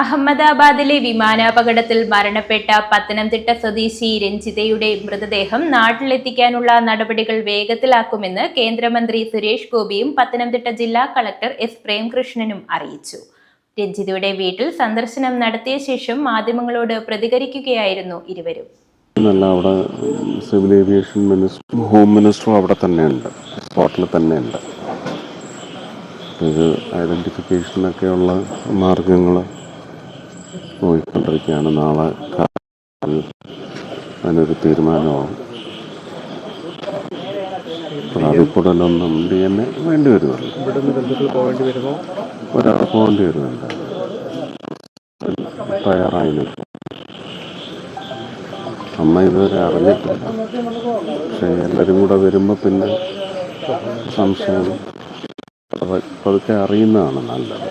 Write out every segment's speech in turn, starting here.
അഹമ്മദാബാദിലെ വിമാനാപകടത്തിൽ മരണപ്പെട്ട പത്തനംതിട്ട സ്വദേശി രഞ്ജിതയുടെ മൃതദേഹം നാട്ടിലെത്തിക്കാനുള്ള നടപടികൾ വേഗത്തിലാക്കുമെന്ന് കേന്ദ്രമന്ത്രി സുരേഷ് ഗോപിയും പത്തനംതിട്ട ജില്ലാ കളക്ടർ എസ് പ്രേംകൃഷ്ണനും അറിയിച്ചു. രഞ്ജിതയുടെ വീട്ടിൽ സന്ദർശനം നടത്തിയ ശേഷം മാധ്യമങ്ങളോട് പ്രതികരിക്കുകയായിരുന്നു ഇരുവരും. അവിടെ സിവിൽ ഏവിയേഷൻ മിനിസ്റ്റർ ഹോം മിനിസ്റ്ററും അവിടെ തന്നെയുണ്ട്. സ്പോട്ടിൽ തന്നെയുണ്ട്. ഇത് ഐഡന്റിഫിക്കേഷനൊക്കെയുള്ള മാർഗങ്ങൾ നോക്കിക്കൊണ്ടിരിക്കുകയാണ് നാളെ അതിനൊരു തീരുമാനമാവും. പ്രാതിപ്പുടലൊന്നും എൻ എ വേണ്ടി വരുമല്ലോ. ഒരാൾ പോകേണ്ടി വരുന്നുണ്ട്. തയ്യാറായി നിൽക്കും അമ്മ ഇതുവരെ അറിഞ്ഞിട്ടില്ല. പക്ഷേ എല്ലാവരും കൂടെ വരുമ്പോൾ പിന്നെ സംശയം. പതുക്കെ അറിയുന്നതാണ് നല്ലത്.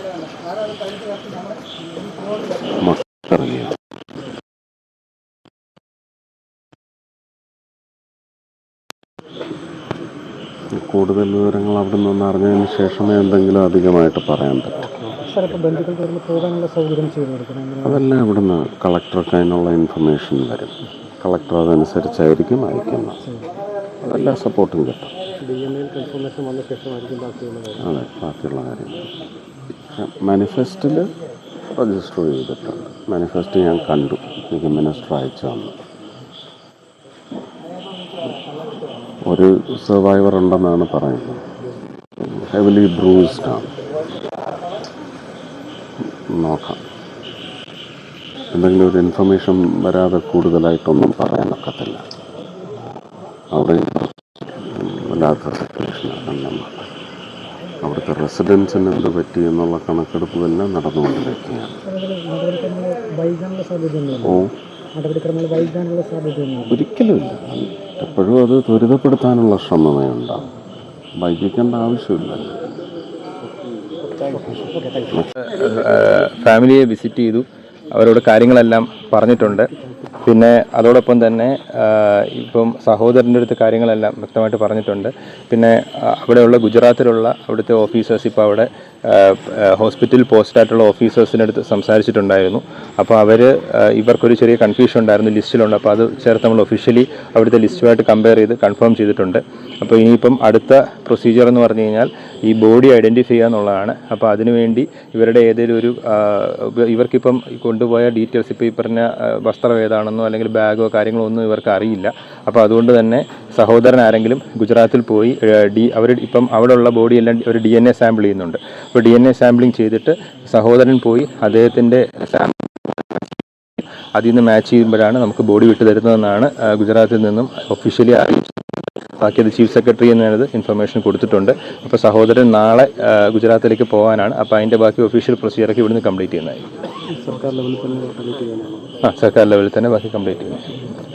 കൂടുതൽ വിവരങ്ങൾ അവിടെ നിന്ന് അറിഞ്ഞതിന് ശേഷമേ എന്തെങ്കിലും അധികമായിട്ട് പറയാൻ പറ്റും. അതെല്ലാം ഇവിടുന്ന് കളക്ടർക്ക് അതിനുള്ള ഇൻഫർമേഷൻ വരും. കളക്ടർ അതനുസരിച്ചായിരിക്കും അയക്കുന്നത്. അതെല്ലാം സപ്പോർട്ടും കിട്ടും. അതെ ബാക്കിയുള്ള കാര്യങ്ങൾ. മാനിഫെസ്റ്റിൽ രജിസ്റ്റർ ചെയ്തിട്ടുണ്ട്. മാനിഫെസ്റ്റ് ഞാൻ കണ്ടു. എനിക്ക് മിനിസ്റ്റർ അയച്ചു തന്നു. ഒരു സർവൈവർ ഉണ്ടെന്നാണ് പറയുന്നത്. ഹെവിലി ബ്രൂസ്ഡ് ആണ്. നോക്കാം. എന്തെങ്കിലും ഒരു ഇൻഫർമേഷൻ വരാതെ കൂടുതലായിട്ടൊന്നും പറയാനൊക്കത്തില്ല അവിടെ വല്ലാത്ത സിറ്റുവേഷനാണ് നമ്മൾ അവിടുത്തെ റെസിഡൻസിന് എന്ത് പറ്റി എന്നുള്ള കണക്കെടുപ്പ് തന്നെ നടന്നുകൊണ്ടിരിക്കുകയാണ്. ഓ. ഒരിക്കലുമില്ല. എപ്പോഴും അത് ത്വരിതപ്പെടുത്താനുള്ള ശ്രമമേ ഉണ്ടാവും വൈകിക്കേണ്ട ആവശ്യമില്ല. ഫാമിലിയെ വിസിറ്റ് ചെയ്തു. അവരോട് കാര്യങ്ങളെല്ലാം പറഞ്ഞിട്ടുണ്ട്. പിന്നെ അതോടൊപ്പം തന്നെ ഇപ്പം സഹോദരന്റെ അടുത്ത് കാര്യങ്ങളെല്ലാം വ്യക്തമായിട്ട് പറഞ്ഞിട്ടുണ്ട്. പിന്നെ അവിടെയുള്ള ഗുജറാത്തിലുള്ള അവിടുത്തെ ഓഫീസേഴ്സ് ഇപ്പോൾ അവിടെ ഹോസ്പിറ്റൽ പോസ്റ്റായിട്ടുള്ള ഓഫീസേഴ്സിന്റെ അടുത്ത് സംസാരിച്ചിട്ടുണ്ടായിരുന്നു. അപ്പോൾ അവർ ഇവർക്കൊരു ചെറിയ കൺഫ്യൂഷൻ ഉണ്ടായിരുന്നു ലിസ്റ്റിലുണ്ട്. അപ്പോൾ അത് ചേർത്ത് നമ്മൾ ഒഫീഷ്യലി അവിടുത്തെ ലിസ്റ്റുമായിട്ട് കമ്പയർ ചെയ്ത് കൺഫേം ചെയ്തിട്ടുണ്ട്. അപ്പോൾ ഇനിയിപ്പം അടുത്ത പ്രൊസീജിയർ എന്ന് പറഞ്ഞു കഴിഞ്ഞാൽ ഈ ബോഡി ഐഡന്റിഫൈ ചെയ്യുക എന്നുള്ളതാണ്. അപ്പോൾ അതിനുവേണ്ടി ഇവരുടെ ഏതെങ്കിലും ഒരു ഇവർക്കിപ്പം കൊണ്ടുപോയ ഡീറ്റെയിൽസ് ഇപ്പോൾ ഈ പറഞ്ഞ വസ്ത്രം ഏതാണെന്നോ അല്ലെങ്കിൽ ബാഗോ കാര്യങ്ങളോ ഒന്നും ഇവർക്ക് അറിയില്ല. അപ്പോൾ അതുകൊണ്ട് തന്നെ സഹോദരൻ ആരെങ്കിലും ഗുജറാത്തിൽ പോയി ഡി അവർ ഇപ്പം അവിടെയുള്ള ബോഡി എല്ലാം ഒരു ഡി എൻ എ സാമ്പിൾ ചെയ്യുന്നുണ്ട്. അപ്പോൾ ഡി എൻ എ സാമ്പിളിങ് ചെയ്തിട്ട് സഹോദരൻ പോയി അദ്ദേഹത്തിന്റെ അതിൽ നിന്ന് മാച്ച് ചെയ്യുമ്പോഴാണ് നമുക്ക് ബോഡി വിട്ടു തരുന്നതെന്നാണ് ഗുജറാത്തിൽ നിന്നും ഒഫീഷ്യലി അറിയിച്ചത് ബാക്കി അത് ചീഫ് സെക്രട്ടറി എന്നത് ഇൻഫർമേഷൻ കൊടുത്തിട്ടുണ്ട്. അപ്പോൾ സഹോദരൻ നാളെ ഗുജറാത്തിലേക്ക് പോകാനാണ്. അപ്പോൾ അതിന്റെ ബാക്കി ഒഫീഷ്യൽ പ്രൊസീജിയറൊക്കെ ഇവിടുന്ന് കംപ്ലീറ്റ് ചെയ്യുന്നതായിരിക്കും. സർക്കാർ ലെവലിൽ തന്നെ ആ സർക്കാർ ലെവലിൽ തന്നെ ബാക്കി കംപ്ലീറ്റ് ചെയ്യുന്നത്